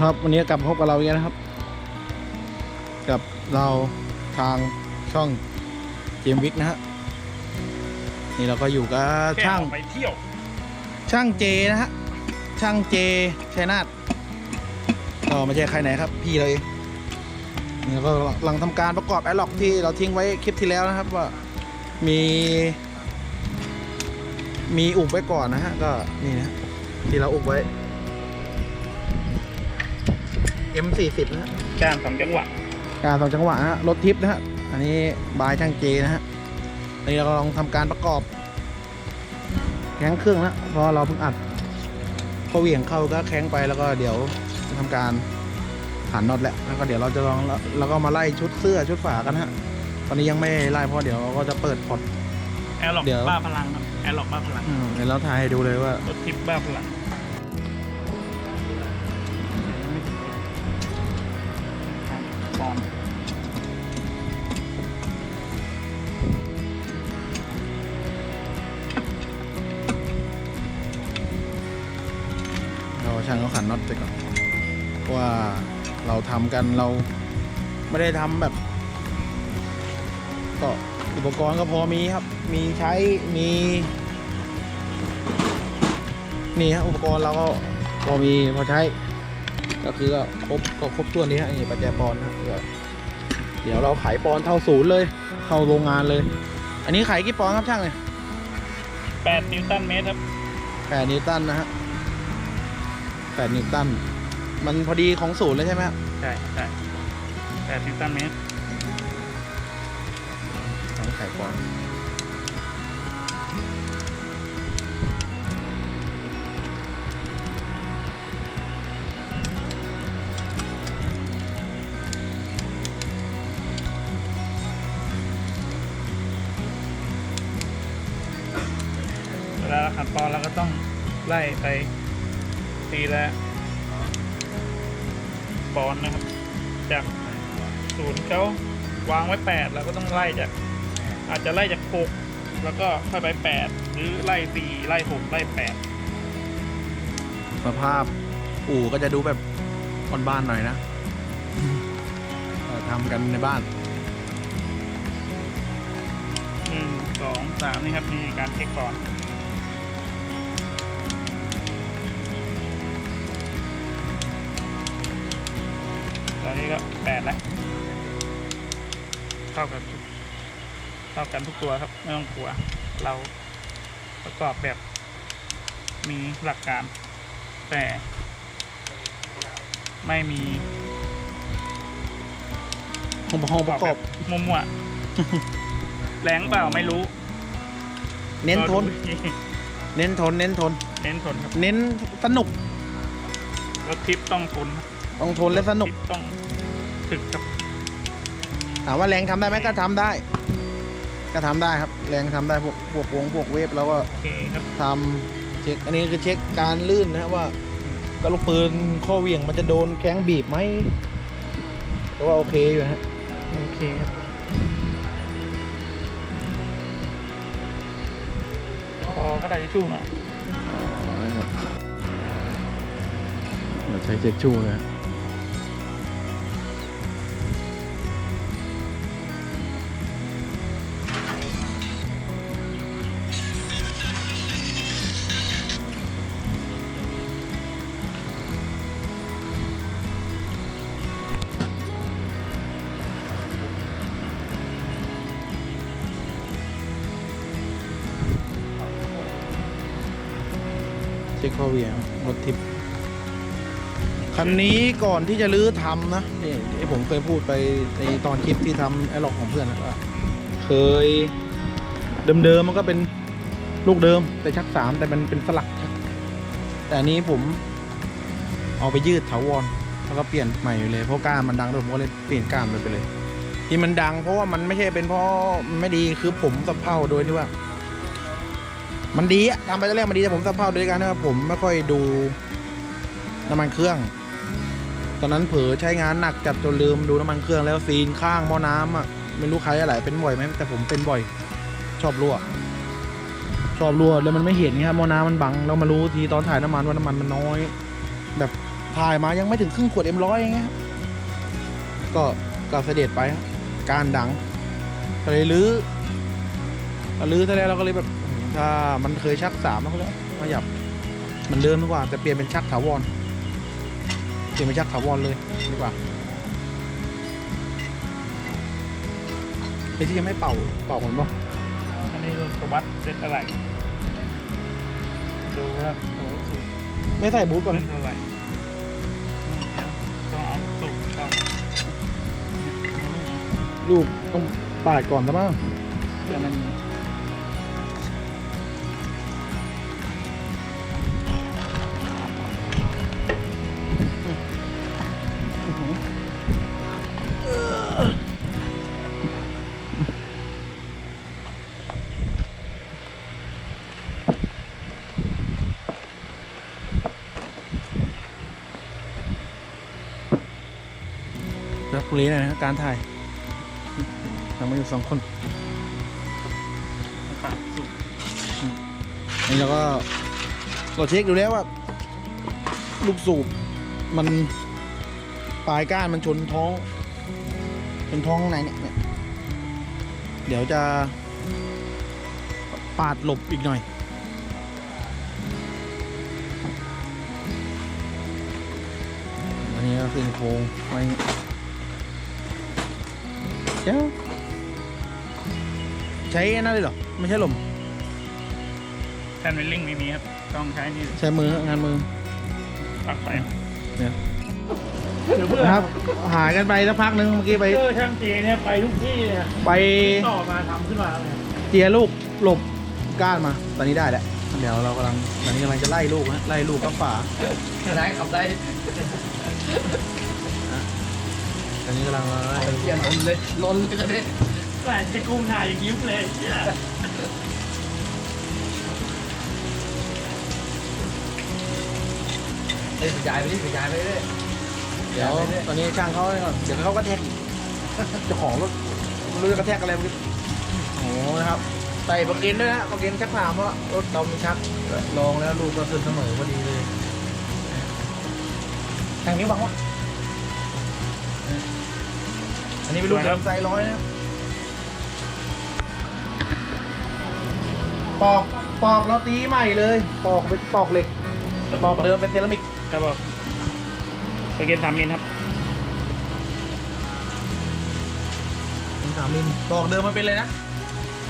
ครับวันนี้กลับมาพบกับเราอีกแล้วนะครับ กับเราทางช่องเจมวิกนะฮะนี่เราก็อยู่กับแค่ช่างออกไปเที่ยว ช่างเจนะฮะช่างเจชัยนาทก็ไม่ใช่ใครไหนครับ พี่เราเองนี่เราก็กำลังทำการประกอบแอร์ล็อกที่เราทิ้งไว้คลิปที่แล้วนะครับว่ามี มีอุบไว้ก่อนนะฮะก็นี่นะที่เราอุบไว้ M40 นะฮะการสองจังหวะการสองจังหวะนะฮะรถทิปนะฮะอันนี้บายช่างเจนะฮะอันนี้เรากำลังทำการประกอบ แข้งเครื่องนะเพราะเราเพิ่งอัดพอเหวี่ยงเข้าก็แข้งไปแล้วก็เดี๋ยวจะทำการขันน็อตแล้วแล้วก็เดี๋ยวเราจะลองแล้วก็มาไล่ชุดเสื้อชุดฝากันฮะ ตอนนี้ยังไม่ไล่เพราะเดี๋ยวเราก็จะเปิดพอร์ตแอร์ล็อกเดี๋ยว บ้าพลังครับแอร์ล็อกบ้าพลังอืมเดี๋ยวเราถ่ายให้ดูเลยว่า รถทิปบ้าพลัง ปอนเราช่างเขาขันน็อตไปก่อนว่าเราทำกันเราไม่ได้ทำแบบ ก็อุปกรณ์ก็พอมีครับ มีใช้มีนี่ฮะอุปกรณ์เราก็พอมีพอใช้ ก็คือก็ครบก็ครบตัวนี้ฮะนี่ปัจจัยปอนด์นะก็เดี๋ยวเราขายปอนด์เท่าศูนย์เลย เข้าโรงงานเลย อันนี้ขายกี่ปอนด์ครับช่างเลยแปดนิวตันเมตรครับแปดนิวตันนะฮะแปดนิวตัน มันพอดีของศูนย์เลยใช่ไหมฮะใช่ใช่แปดนิวตันเมตรต้องขายปอน ล่ไปทีละปอนด์นะครับ จากศูนย์เขาวางไว้แปดเราก็ต้องไล่จาก อาจจะไล่จากหกแล้วก็ค่อยไปแปดหรือไล่สี่ไล่หกไล่แปดสภาพอู่ก็จะดูแบบบ้านๆหน่อยนะเออทำกันในบ้านหนึ่งสองสามนี่ครับมีการเช็คก่อน ก็แปดแล้วเข้ากันทุกเข้ากันทุกตัวครับไม่ต้องกลัว เราประกอบแบบมีหลักการ แต่ไม่มีห้องห้องประกอบมุมมั่วๆแรงเปล่าไม่รู้ เน้นทนรอดูอีกทีเน้นทน เน้นทน เน้นทนครับ เน้นสนุกรถทิปต้องทนครับต้องทนและสนุกรถทิปต้อง ถึกครับถามว่าแรงทำได้ไหมก็ทำได้ ก็ทำได้ครับ แรงทำได้พวกพวกวงพวกเวฟแล้วก็โอเคครับทำเช็คอันนี้คือเช็คการลื่นนะครับว่ากระลูกปืนข้อเหวี่ยงมันจะโดนแข้งบีบไหมก็ว่าโอเคอยู่นะฮะโอเคครับพอก็ได้ทิชชู่หน่อย เราใช้เช็คชู่เล็เวียงรถทิปคันนี้ก่อนที่จะรื้อทำนะนี่ที่ผมเคยพูดไปในตอนคลิปที่ทำไอล็อกของเพื่อนนะว่าเคยเดิมๆมันก็เป็นลูกเดิมแต่ชักสามแต่มันเป็นสลักชักแต่นี้ผมเอาไปยืดถาวรแล้วก็เปลี่ยนใหม่เลยเพราะก้ามันดังด้วยผมก็เลยเปลี่ยนก้ามไปเลย ที่มันดังเพราะว่ามันไม่ใช่เป็นเพราะไม่ดีคือผมสะเพาโดยที่ว่า มันดีอะทำไปตอนแรกมันดีแต่ผมสะเพร่าโดยการที่ว่าผมไม่ค่อยดูน้ำมันเครื่อง ตอนนั้นเผลอใช้งานหนักจัดจนลืมดูน้ำมันเครื่องแล้วซีนข้างหม้อน้ำอะไม่รู้ใครอะไรเป็นบ่อยไหมแต่ผมเป็นบ่อย ชอบรั่ว ชอบรั่วแล้วมันไม่เห็นครับหม้อน้ำมันบังแล้วมารู้ทีตอนถ่ายน้ำมันว่าน้ำมันมันน้อย แบบถ่ายมายังไม่ถึงครึ่งขวดเอ็มร้อยอย่างเงี้ยครับก็ก็เสด็จไปการดังก็เลยลื้อลื้อแต่แล้วเราก็เลยแบบ ถ้ามันเคยชักสามแล้วก็เลยมาหยับมันเดิมดีกว่า แต่เปลี่ยนเป็นชักถาวรเปลี่ยนเป็นชักถาวรเลยดีกว่าไอ้ที่ยังไม่เป่าเป่าคนบ่อันนี้คือสวัสดเซตอะไรดูครับโอ้สุดไม่ใส่บูทก่อนเป็นเท่าไหร่ต้องเอาสุกเข้าลูกต้องปาดก่อนซะมั้งเพื่อมัน นี้นะการถ่ายทำมาอยู่สองคนขาดสุกอันนี้เราก็เราเช็คดูแล้วว่า ลูกสูบมันปลายก้านมันชนท้องชนท้องข้างในเนี่ยเนี่ยเดี๋ยวจะปาดหลบอีกหน่อยอันนี้ก็คือโครงไว้ เจ้าใช้อันนั่นเลยเหรอ ไม่ใช่ลม แทนเวลลิ่งไม่มีครับ ต้องใช้นี่ใช้มืองานมือปักไปเนี่ยเดี๋ยวเพื่อนะครับ หายกันไปสักพักนึงเมื่อกี้ไป เจอช่างเจเนี่ยไปทุกที่เนี่ยไปต่อมาทำขึ้นมาเลยเจียลูกหลบก้านมา ตอนนี้ได้แล้ว เดี๋ยวเรากำลังตอนนี้กำลังจะไล่ลูกนะไล่ลูกกับฝาได้ขับได้ต อนนี้กำลังไล่เกียร์ล้นเลยล้นเลยก็ได้แต่จะกุ้งถ่ายอย่างยิ้มเลยเนี่ยเอ้ยกระจายไปดิกระจายไปเรื่อยเดี๋ยวตอนนี้ช่างเขาก่อนเดี๋ยวเขาก็แทกอีกเจ้าของรถไม่รู้จะกระแทกอะไรมันโอ้โหนะครับใส่ประกันด้วยนะประกันชักสามเพราะรถเรามีชักลองแล้วลูกก็ขึ้นเสมอพอดีเลยทางนี้บังวะ อันนี้เป็นลูกเดิมไซร้อยนะปอกปอกเราตีใหม่เลย ปอกเป็นปอกเหล็กปอกเดิมเป็นเซรามิกครับผมไปเกณฑ์สามมิลครับเป็นสามมิลปอกเดิมมันเป็นเลยนะ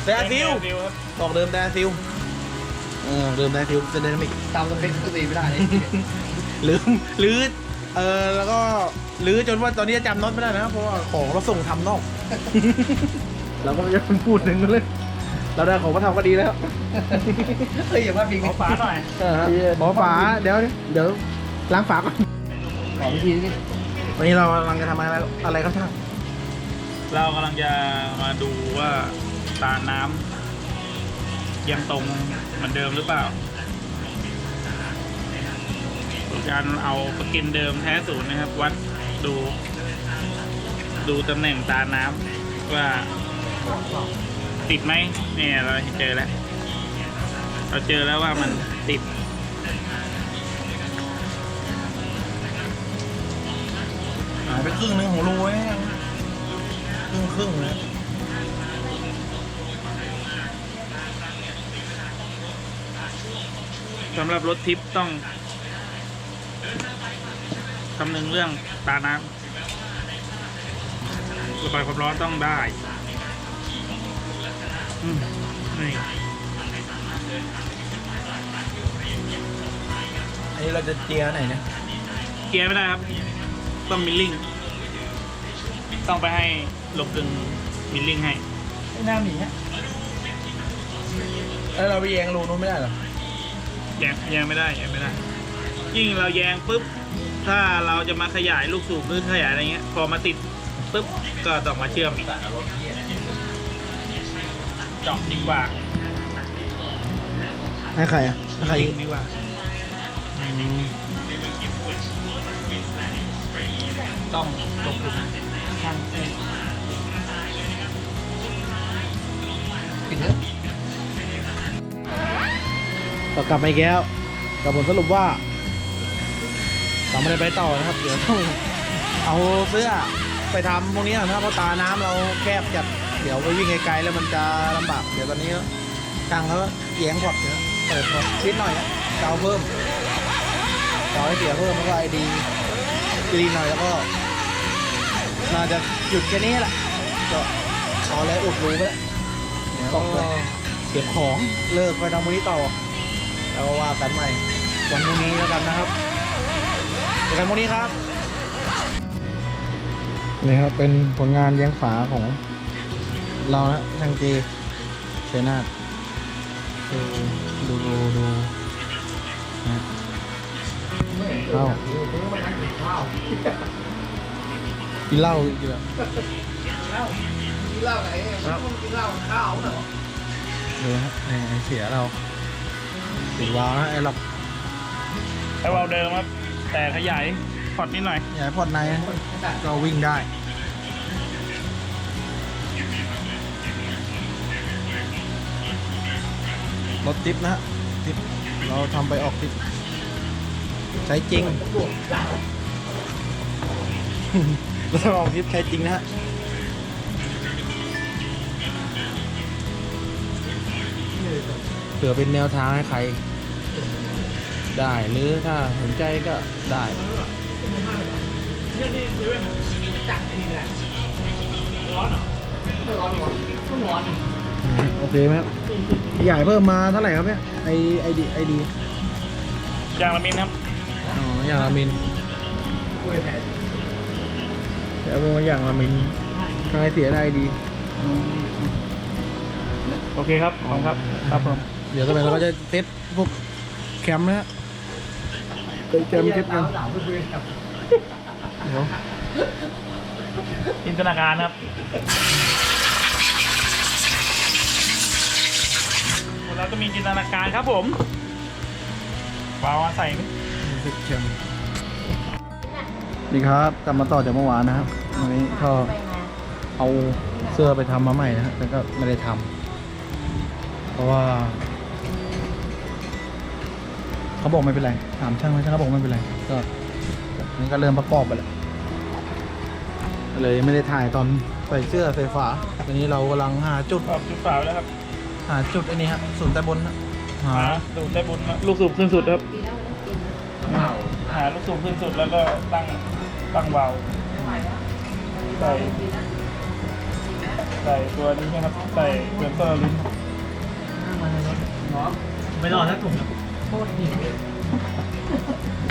แต่ซิลซิลครับปอกเดิมแต่ซิลเออเดิมแต่ซิลเป็นเซรามิกตามสเปคก็ตีไม่ได้เลยลืมลือ เออแล้วก็ลือจนว่าตอนนี้จำน็อตไม่ได้นะเพราะว่าของเราส่งทำนอก เราก็ไม่จะพูดถึงกันเลย เราได้ของมาทำก็ดีแล้วเฮ้ยอย่าว่าพิงขอฝาหน่อยเออขอฝาเดี๋ยวเดี๋ยวล้างฝาก่อนขอวิธีนี้วันนี้เรากำลังจะทำอะไรอะไรครับช่างเรากำลังจะมาดูว่าตาน้ำยังตรงเหมือนเดิมหรือเปล่า โดยการเอาสกินเดิมแท้ศูนย์นะครับ วัดดู ดูตำแหน่งตาน้ำว่าติดไหมเนี่ยเราเจอแล้ว เราเจอแล้วว่ามันติดหายไปครึ่งหนึงของรูเนี่ยครึ่งครึ่งๆเลยสำหรับรถทิปต้อง คำนึงเรื่องตาน้ำระบายความร้อนต้องได้อืมนี่อันนี้เราจะเจียไหนเนี่ยเกียร์ไม่ได้ครับ ต้องมิลลิ่ง ต้องไปให้ลบกึ่งมิลลิ่งให้ไม่น่ามีฮะแล้วเราไปแยงรูนู้นไม่ได้เหรอ แยงแยงไม่ได้แยงไม่ได้ ยิ่งเราแยงปุ๊บ ถ้าเราจะมาขยายลูกสูบหรือขยายอะไรเงี้ย พอมาติดปุ๊บก็ต้องมาเชื่อมอีกเจาะดีกว่าให้ใครอะให้ใครยิงดีกว่าต้องลงทุนช่างเอ้ยปิดเถอะก็กลับมาอีกแล้วกับผลสรุปว่า เราไม่ได้ไปต่อนะครับ เดี๋ยวต้องเอาเสื้อไปทำพวกนี้นะครับเพราะตาน้ำเราแคบจัดเดี๋ยวไปวิ่งไกลๆแล้วมันจะลำบาก เดี๋ยวตอนนี้ช่างเขาแย้งพอดเดี๋ยวเปิดพอดนิดหน่อยนะเอาเพิ่มเอาให้เสียเพิ่มแล้วก็ไอดีดีหน่อยแล้วก็น่าจะหยุดแค่นี้แหละก็เอาอะไรอุดรู้ไปแล้วเดี๋ยวก็เก็บของเลิกไปทำวันนี้ต่อแล้วว่ากันใหม่วันพรุ่งนี้แล้วกันนะครับ อกันพรุ่งนี้ครับ นี่ครับ เป็นผลงานเลี้ยงฝาของ เรานะทางเจเชยนาทดูดูดูดูนะเข้ากินเหล้ากินเหล้ากินเหล้าไหนกินเหล้าข้าวเหรอดูนะไอ้ไอ้เสียเราติดวาล์วนะไอ้หลอกไอ้วาล์วเดิมครับ แต่ขยายพอร์ตนิดหน่อยใหญ่พอดในก็วิ่งได้ รถทิปนะฮะทิปเราทำไปออกทิปใช้จริงเราทำออกทิปใช้จริงนะฮะเผื่อเป็นแนวทางให้ใคร ได้หรือถ้าสนใจก็ได้ร้อนร้อนต้องร้อนโอเคไหมครับใหญ่เพิ่มมาเท่าไหร่ครับเนี่ยไอไอดีไอดียางละมินครับอ๋ออย่างละมินกล้วยแผ่เดี๋ยวเพิ่มมาอย่างละมินทำไมเสียได้ดี โอเคครับขอบคุณครับ ครับผม เดี๋ยวต่อไปเราก็จะเซตพวกแคมป์นะฮะ ไปแคมป์เซตกันหนาวเพื่อนครับเดี๋ยวจินตนาการครับคนเราก็มีจินตนาการครับผมวาวมาใส่ไหมเซตแคมป์นี่ครับ กลับมาต่อจากเมื่อวานนะครับ วันนี้ก็เอาเสื้อไปทำมาใหม่นะฮะแต่ก็ไม่ได้ทำเพราะว่า เขาบอกไม่เป็นไร ถามช่างไหมช่างเขาบอกไม่เป็นไร ก็นี่ก็เริ่มประกอบไปแล้วเลยไม่ได้ถ่ายตอนใส่เสื้อใส่ฝาตอนนี้เรากำลังหาจุดขอบจุดเปล่าแล้วครับหาจุดไอันนี้ครับศูนย์ใต้บนนะหาหาดูได้บุญนะลูกสูบขึ้นสุดครับเมาหาลูกสูบขึ้นสุดแล้วก็ตั้งตั้งวาล์วใส่ใส่ตัวนี้นะครับใส่เซนเซอร์ลิ้นหอมไม่รอดถ้าถุงโค ตรหิว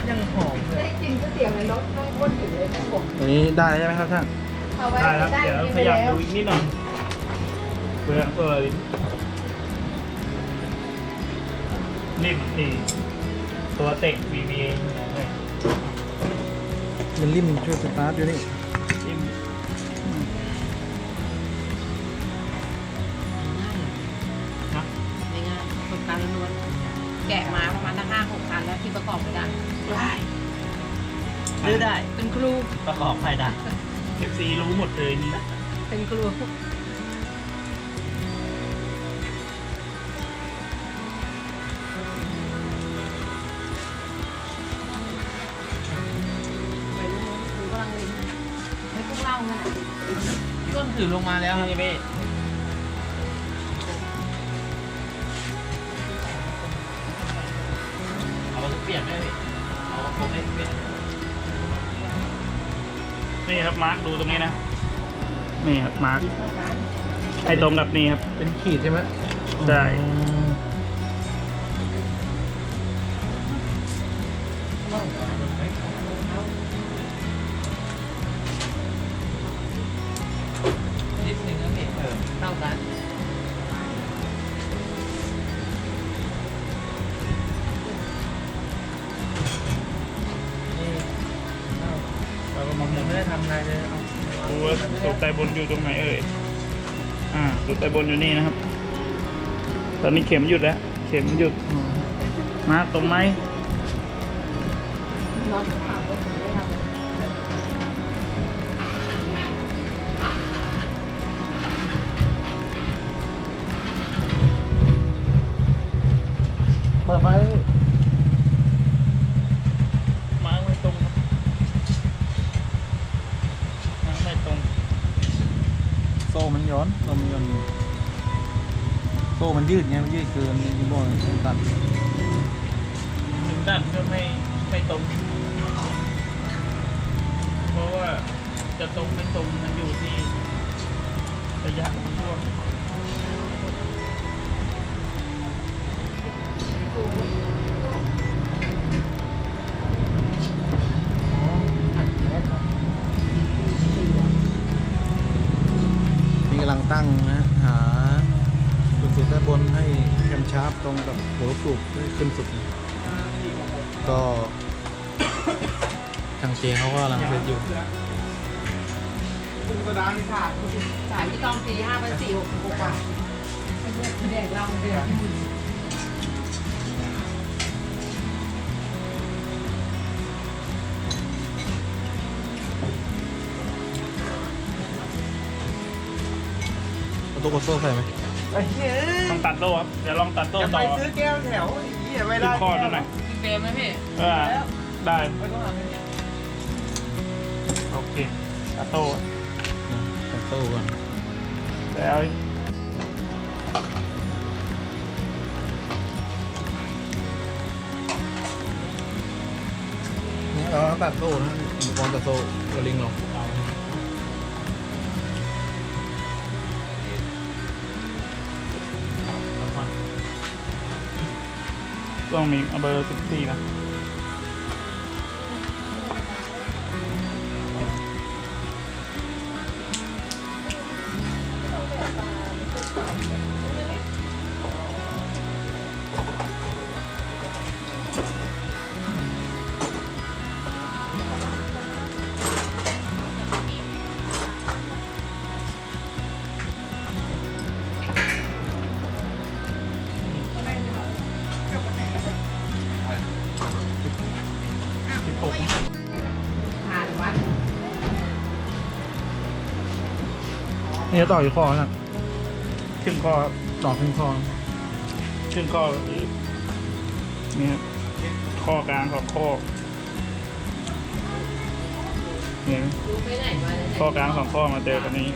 ยังหอมเลยได้กินก๋วยเตี๋ยวในรถนั่งก้นอยู่เลยครับผมตัวนี้ได้ใช่ไหมครับท่านเอาไว้ได้ครับได้เดี๋ยวกินขไปยับแล้วดูอีกนิดหน่อยเพื่อตัวลิ้นนิ่มนี่ตัวเตะ VBA เป็นริมช่วยสตาร์ทอยู่นี่ ซื้อได้เป็นครู ประกอบไฟได้เอฟซีรู้หมดเลยนี่เป็นครู ไปรู้ครูกำลังลิ้นไม่กุ้งเล่าเงี้ยก็ถือลงมาแล้วครับพี่ ครับมาร์คดูตรงนี้นะนี่ครับมาร์คให้ตรงกับนี่ครับเป็นขีดใช่ไหมใช่ ทำอะไรเลยเอาดูว่าสูบไตบนอยู่ตรงไหนเอ่ย อ่าสูบไตบนอยู่นี่นะครับ ตอนนี้เข็มหยุดแล้ว เข็มหยุดอืมมาร์คตรงไหม นอน ไม่ตรงมันอยู่ที่ระยะของช่วงนี่กำลังตั้งนะหาจุดสุดด้านบนให้แคมชาร์ปตรงกับหัวลูกสูบให้ขึ้นสุดก็ทางเจเขาก็กำลังเซตอยู่ ดานนี่ขาดสายที่ต้องสี่ห้าพันสี่หกหกบาเด็กเราเด็กตัวกดโซ่ใส่ไหมไอ้เหี้ยต้องตัดโต้ครับ เดี๋ยวลองตัดโต้จะไปอซื้อแก้วแถวไอ้เหี้ยไม่ได้นข้อดูหน่อยมีเฟรมไหมพี่เออได้ ไม่ต้องหาเงิน โอเคตัดโต้ ตัดโซ่ก่อนแล้วนี่เราตัดโซ่นะอุปกรณ์ตัดโซ่กระลิงลงต้องมีเบอร์สิบสี่นะ นี่จะต่ออยู่ข้อนะครึ่งข้อครับต่อขึ้นข้อครึ่งข้อคือนี่ครับข้อกลางของข้อเนี่ยดูไปไหนมาเลยข้อกลางของข้อมาเจอกันนี้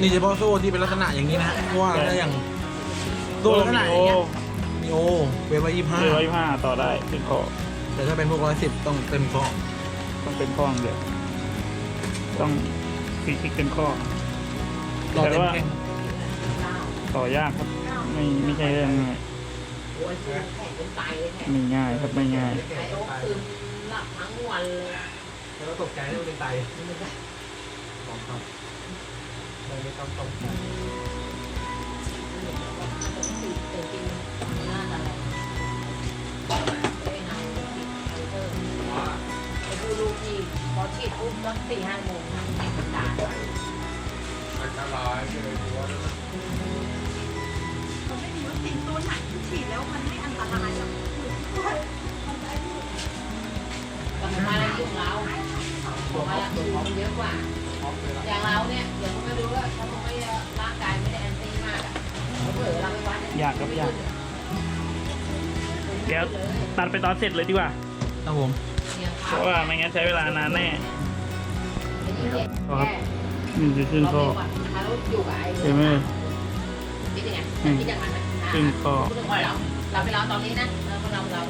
นี่เฉพาะโซ่ที่เป็นลักษณะอย่างนี้นะฮะเพราะว่าถ้าอย่างโซ่ลักษณะอย่างเงี้ยมีโอเวฟไว้ยี่ห้าเรือร้อยห้าต่อได้ครึ่งข้อแต่ถ้าเป็นพวกร้อยสิบต้องเต็มข้อต้องเป็นข้ออย่างเดียวต้อง ฟีคลิกเป็นข้อรอเต็มแข้งต่อยากครับ ไม่ไม่ใช่เรื่องง่ายโอ้ยแข็งเป็นไตเลยแข็งไม่ง่ายครับไม่ง่าย ไอ้โอ๊คซึมหลับทั้งวันเลยแล้วตกใจที่มันเป็นไตบอกครับไม่ต้องตกใจตื่นจริงหน้าอะไรไปนายเตอร์ไปดูลูกที่พอ ฉีดปุ๊บก็สี่ห้าโมงมันด่าอันตรายเลยหัวมันไม่มีวัคซีนตัวไหนที่ฉีดแล้วมันไม่อันตรายหรอกก็มาแล้วยุ่งเราบอกว่าดูมันเยอะกว่า อย่างเราเนี่ยเดี๋ยวมันไม่รู้ว่าถ้ามันไม่ร่างกายไม่ได้แอนตี้มากอะเผลอเราไปวัดยากครับยากแกวตัดไปตอนเสร็จเลยดีกว่าครับผม เพราะว่าไม่งั้นใช้เวลานานแน่ครับนี่คือครึ่งข้อถ้าเราอยู่กับไอ้เห็นไหมคิดยังไงคิดอย่างนั้นไหมครึ่งข้อเราเราไปเราตอนนี้นะเราเราเรา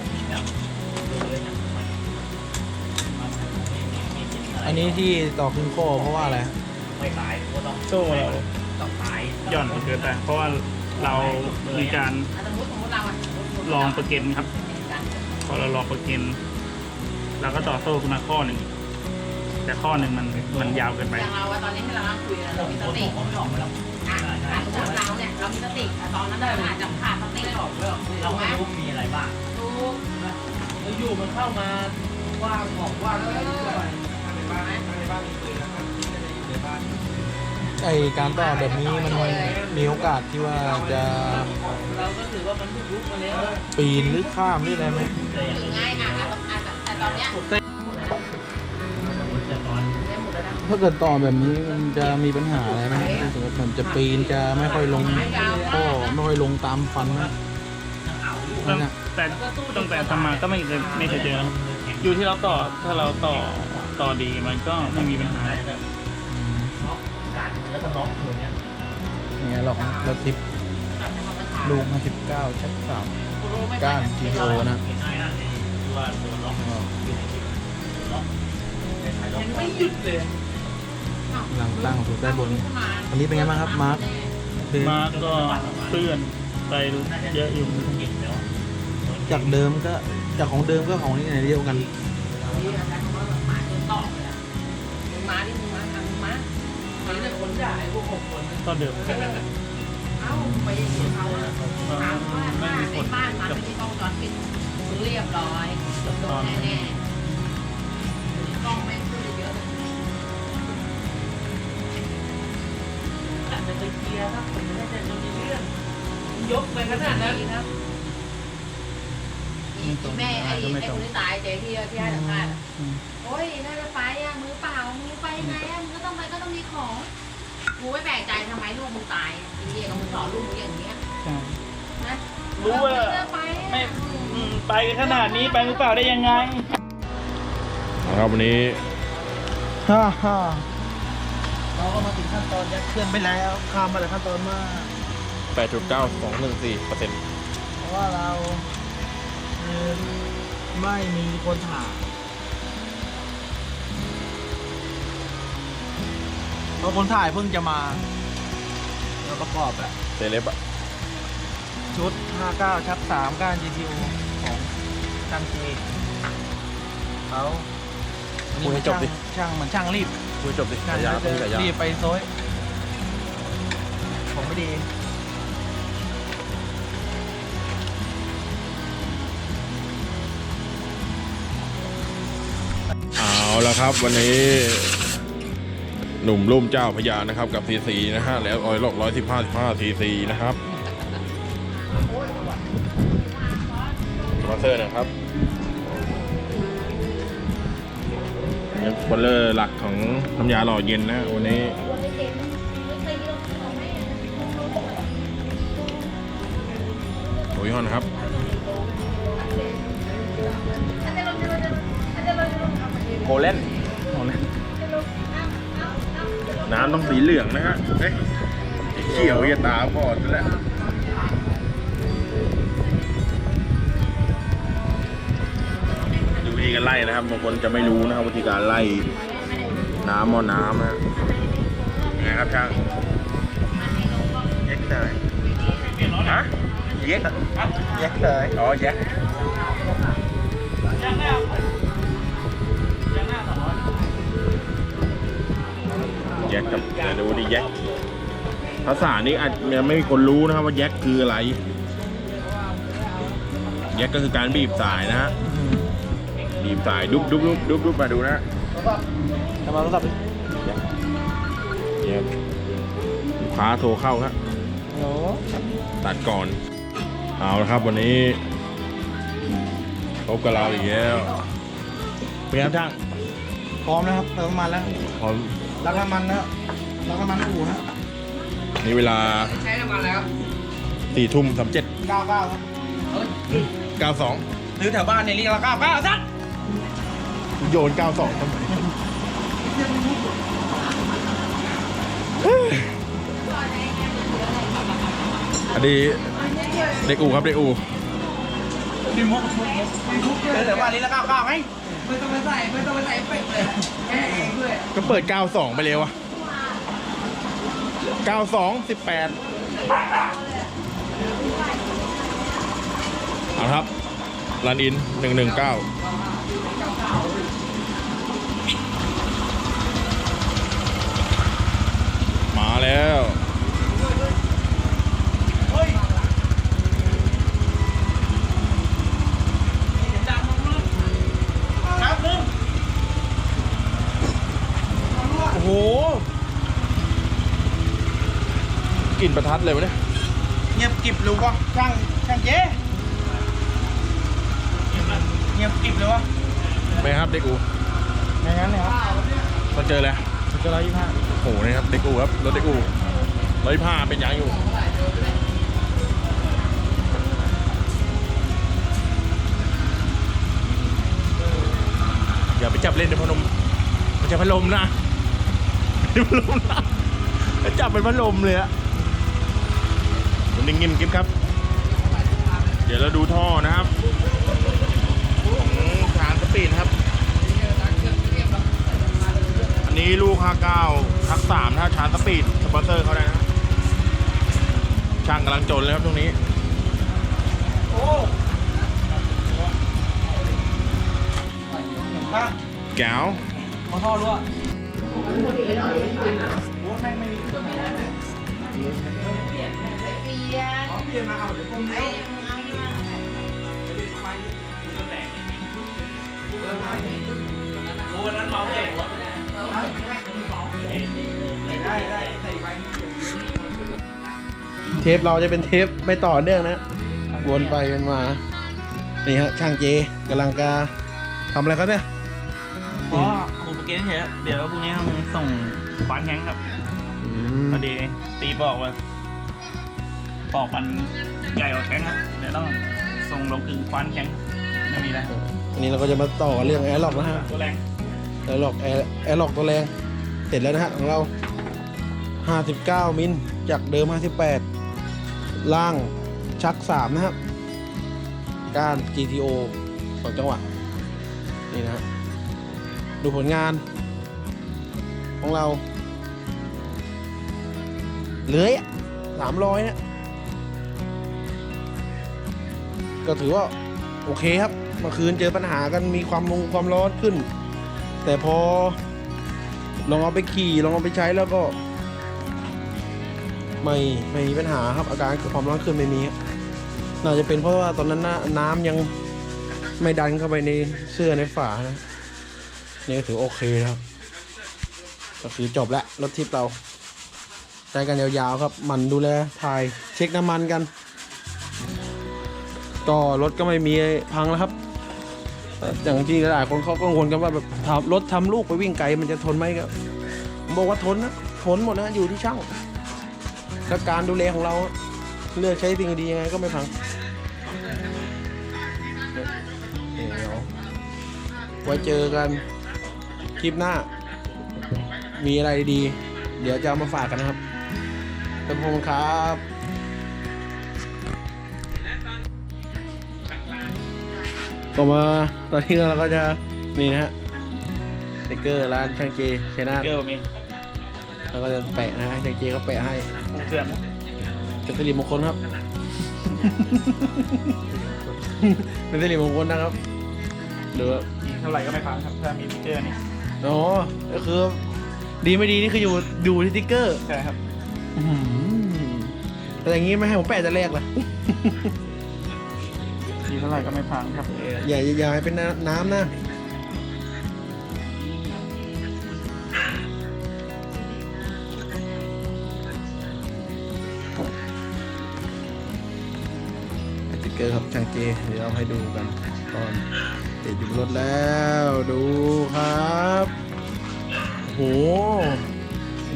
อันนี้ที่ต่อขึ้นข้อเพราะว่าอะไรฮะโซ่เราหย่อนเกินไปเพราะว่าเรามีการสมมติสมมติเราอะลองประเก็นครับ พอเราลองประเก็น เราก็ต่อโซ่ขึ้นมาข้อหนึ่งแต่ข้อหนึ่งมันมันยาวเกินไปอย่างเราตอนนี้ที่เราคุยเรามีสติอะขาดจากเราเนี่ยเรามีสติตอนนั้นเราอาจจะขาดสติเลยบอกเราไม่รู้มีอะไรบ้างรู้แล้วอยู่มันเข้ามาว่างของว่างอะไรด้วยในบ้านในบ้านมีปืนนะครับในบ้านไอการต่อแบบนี้มันมีโอกาสที่ว่าจะเราก็ถือว่ามันยุบมาแล้วปีนหรือข้ามหรืออะไรไหม คือง่ายอะแต่ ตอนเนี้ยได้หมดแล้วนะถ้าเกิดต่อแบบนี้มันจะมีปัญหาอะไรไหมถ้าสมมติมันจะปีนจะไม่ค่อยลงข้อไม่ค่อยลงตามฟันนะตั้งแต่ตั้งแต่ทำมาก็ไม่เคยไม่เคยเจอนะครับอยู่ที่เราต่อถ้าเราต่อต่อดีมันก็ไม่มีปัญหาแล้วก็น็อกตัวเนี้ยเนี่ยหรอกรถทิปลูกมาสิบเก้าชักสามก้าน GTO นะว่าตัวน็อกก็ ยังไม่หยุดเลยหลังตั้งถูกด้านบนอันนี้เป็นไงบ้างครับ มาร์คคือมาก็เพื่อนไปเยอะอยู่จากเดิมก็จากของเดิมก็ของนี่ไหนเดียวกันมาจนตอกเลยอะมึงมาดิมึงมาทำมึงมามันจะคนด่าไอ้พวกหกคนก็เดิมเอ้าไปเห็นเขาถามว่าบ้านในบ้านมันไม่มีกล้องวงจรปิดเรียบร้อย โดนแน่ๆกล้องแม่งขึ้นเยอะเลยอาจจะไปเคลียร์ครับผมไม่ได้จะมีเรื่อง ยกไปขนาดนั้นดีครับอีแม่ไอ้ไอ้คนที่ตายเจ๊ที่ที่ให้สัมภาษณ์อะโอ้ยน่าจะไปอะมือเปล่ามือไปยังไงอะมึงก็ต้องไปก็ต้องมีของกูไม่แปลกใจทำไมลูกมึงตายไอ้เหี้ยก็มึงสอนลูกมึงอย่างเงี้ยนะรู้ว่าเออไปอะไม่อืม ไปขนาดนี้ไปมือเปล่าได้ยังไงนะครับวันนี้ฮ่าฮ่าเราก็มาถึงขั้นตอนยัดเคลื่อนไปแล้วข้ามมาแต่ขั้นตอนมาก 8.9214เปอร์เซ็นต์เพราะว่าเราคือไม่มีคนถ่ายเพราะคนถ่ายเพิ่งจะมาเราประกอบแบบเซเลบอะชุด 59ชัก3ก้าน GTO ของ ช่างเจเขาวันนี้คุยให้จบดิ ช่างเหมือนช่างรีบคุยจบดิช่างสายยาต้องมีสายยารีบไปโซยของไม่ดีเอาละครับ วันนี้หนุ่มรุ่มเจ้าพญานะครับ กับซีซีนะฮะแล้วออยลอกร้อยสิบห้าสิบห้าซีซีนะครับ อนเซอร์นะครับเนี่ยสปอนเซอร์หลักของน้ำยาหล่อเย็นนะวันนี้โอ้ยฮอนครับโคเล่นน้ำต้องสีเหลืองนะฮะเอ๊ะสีเขียวจะตาบอดซะแล้ว ธีการไล่นะครับบางคนจะไม่รู้นะครับวิธีการไล่น้ำมอน้ำนะฮะไงครับช่างเย็กเลยฮะเย็กเย็กเลยอ๋อเย็กแยกกับเดี๋ยวดูดิแยกภาษานี้อาจจะไม่มีคนรู้นะครับว่าแยกคืออะไร แยกก็คือการบีบสายนะฮะ บีบสายดุบดุบดุบดุบดุบมาดูนะทำมาโทรศัพท์ดิเนี่ยลูกค้าโทรเข้าครับโอ้ตัดก่อน เอาละครับวันนี้พบกับเราอีกแล้วเป็นไงครับช่างพร้อมนะครับเติมน้ำมันแล้วพร้อมรักน้ำมันนะรักน้ำมันอู่นะนี่เวลาใช้น้ำมันแล้วสี่ทุ่มสามเจ็ด99ครับเก้าสองหรือแถวบ้านในเรียกว่าก้าวก้าสัก โยนเก้าสองทำไมอันนี้เด็กอูครับเด็กอูหรือแถวบ้านนี้แล้วก้าวก้าวไหมไม่ต้องไปใส่ไม่ต้องไปใส่เอฟเฟกต์เลยแค่เองด้วยก็เปิด 92 ไปเลยวะ92 18เอาครับรันอิน 119 มาแล้ว โอ้โหกลิ่นประทัดเลยวะเนี่ย เงียบกริบรู้ป่ะช่างช่างเจ๊เงียบกริบเลยวะ ไปครับเด็กอู ไม่งั้นเลยครับ มาเจอแล้ว เจอร้อยยี่ห้า โอ้โหนี่ครับเด็กอูครับรถเด็กอูร้อยผ้าเป็นยางอยู่ อย่าไปจับเล่นในพนมมันจะพัดลมนะไม่ใช่พัดลมนะจับเป็นพัดลมเลยอะมันนิ่งๆกิ๊บครับ เดี๋ยวเราดูท่อนะครับ ของทางสปีดครับ อันนี้ลูก 59 ทัก3ถ้าชาร์จสปีดสปอนเซอร์เขาได้นะช่างกำลังจนเลยครับตรงนี้แก้วขอท่อรั่ว เทปเราจะเป็นเทปไม่ต่อเนื่องนะ วนไปวนมา นี่ฮะช่างเจกำลังกาทำอะไรครับเนี่ย เกนเฉยๆเดี๋ยวพรุ่งนี้ต้องส่งคว้านแข้งครับอืมพอดีตีปอกมาปอกมันใหญ่กว่าแข้งครับเดี๋ยวต้องส่งลงถึงคว้านแข้งไม่มีแล้วอันนี้เราก็จะมาต่อกันเรื่องแอร์ล็อกนะฮะตัวแรงแอร์ล็อกแอร์แอร์ล็อกตัวแรงเสร็จแล้วนะฮะของเรา 59 มิลจากเดิม 58 ล่างชัก 3 นะครับก้าน GTO สองจังหวะนี่นะฮะ ดูผลงาน ของเราเหลือยสามร้อยเนี่ยก็ถือว่า โอเคครับ เมื่อคืนเจอปัญหากันมีความลงความร้อนขึ้น แต่พอ ลองเอาไปขี่ลองเอาไปใช้แล้วก็ ไม่ไม่มีปัญหาครับ อาการความร้อนขึ้นไม่มีครับน่าจะเป็นเพราะว่าตอนนั้นน้ำยังไม่ดันเข้าไปในเสื้อในฝานะ นี่ถือโอเคครับ ก็คือจบแล้วรถทิปเราใช้กันยาวๆครับ มันดูแลถ่ายเช็คน้ำมันกัน ก็รถก็ไม่มีพังแล้วครับ อย่างที่หลายคนเขากังวลกันว่าแบบรถทำลูกไปวิ่งไกลมันจะทนไหมครับผมบอกว่าทนนะทนหมดนะอยู่ที่ช่างและการดูแลของเราเลือกใช้สิ่งดียังไงก็ไม่พังเดี๋ยวไว้เจอกัน ลิปหน้า มีอะไรดี เดี๋ยวจะเอามาฝากกันนะครับเป็นพงครับต่อมาตอนนี้เราก็จะนี่นะฮะสติกเกอร์ร้านช่างเจชนะเกลือมีแล้วก็จะแปะนะฮะช่างเจก็แปะให้เกลือเป็นสิริมงคลครับ เป็นสิริมงคลนะครับหรือว่ามีเท่าไหร่ก็ไม่พังครับถ้ามีสติ๊กเกอร์นี่ อ๋อก็คือ ดีไม่ดีนี่คืออยู่อยู่ที่สติ๊กเกอร์ใช่ครับอื้อหือแต่อย่างงี้ไม่ให้ผมแปะแต่แรกล่ะมีเท่าไหร่ก็ไม่พังครับอย่าอย่าอย่าให้เป็นน้ำน้ำนะสติกเกอร์ครับช่างเจเดี๋ยวเอาให้ดูกันตอน ติดอยู่บนรถแล้วดูครับโห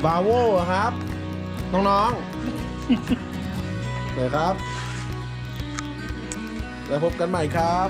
บาโวครับ น้องๆเลยครับ แล้วพบกันใหม่ครับ